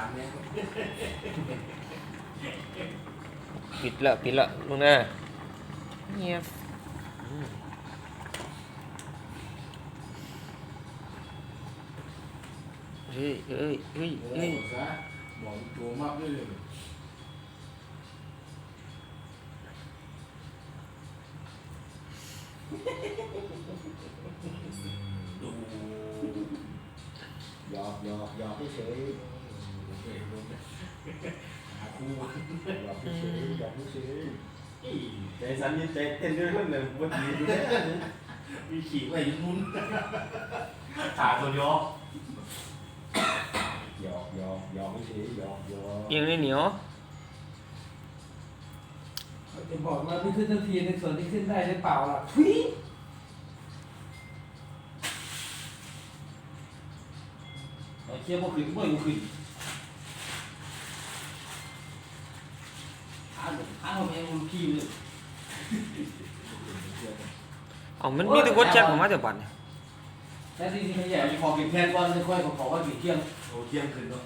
ามเนี่ยปิดละปิดละมึงนะเงียบอืมเฮ้ยเฮ้ยเฮ้ยโอ้เฮ้ยซะบอกตัวมากเลยดูหยอกหยอกหยอกเฉย เฮ้ยลงเนี่ยหาคู่ๆหยอกเฉยๆหยอกเฉยใจสั่นนี่ใจเต้นด้วยเรื่อนึ่งวันนี้ดูแลมีขี่ไว้ยุนุ้นขาตัวยอๆหยอกหยอกหยอกเฉยๆหยอกหยอกยังไม่เหนียวจะบอกว่าไม่ขึ้นทันทีในส่วนที่ขึ้นได้หรือเปล่าล่ะทุยเอาเชี่ยบ่ขึ้นบ่อยู่ขึ้น ขาหนุ่มขาทำไมมัน ขี้เลยเอามันมีแต่กดแจ็คผมมาแต่บัดเนี่ยแล้วที่ที่เขาแย่มีขอกินแทนก่อนไม่ค่อยเขาขอว่ากินเที่ยงโอ้เที่ยงคืนเนาะ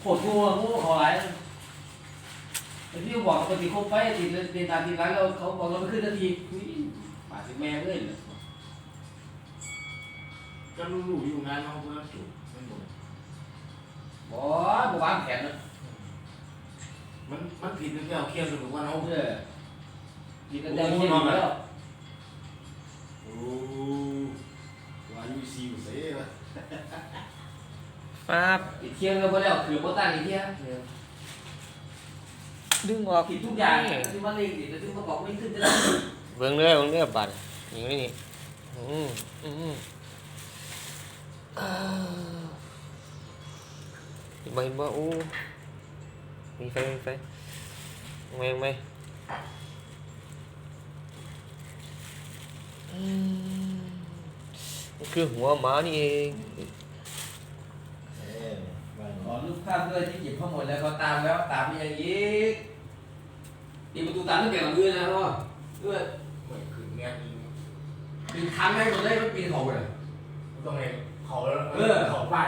โคตรงูงูเขาหลายไอ้ที่บอกปกติเขาไปติดติดตาติดร้านเราเขาบอกเราไม่ขึ้นทันทีทุยป่าสิแม่เลยก็รู้ๆอยู่งานเราเพื่อจุดไม่หมดบอกบอกวางแผนนะมันมันผิดตั้งแต่เอาเคี่ยวสนุกว่าเราเออ กินแต่แดงเที่ยงแล้วโอ้วาอยู่เซ่ละฟ้าบกินเที่ยงแล้วพอแล้วคือโบตันอีกเที่ยงดึงออกกินทุกอย่างที่มันเองติดที่มันบอกไม่ขึ้นจะได้เบิ่งเรื่อเบิ่งเรื่อบัดอย่างนี้นี่อืมอืมอ่าเห็นบ่เห็นบ่โอ้มีไฟมีไฟไม่ไม่อืมมัน คือหัวหมานี่เองเอ้ยว่าขอรูปภาพเพื่อนที่เก็บข้อมูลแล้วเขาตามแล้วตามไปอย่างนี้ตีประตูตามตั้งแต่หลังเรือนะพ่อเพื่อเหมือนคืนงานอีกปีนค้างให้หมดเลยมันปีนเขาเลยต้องไงเขาแล้วเออเขาป้าย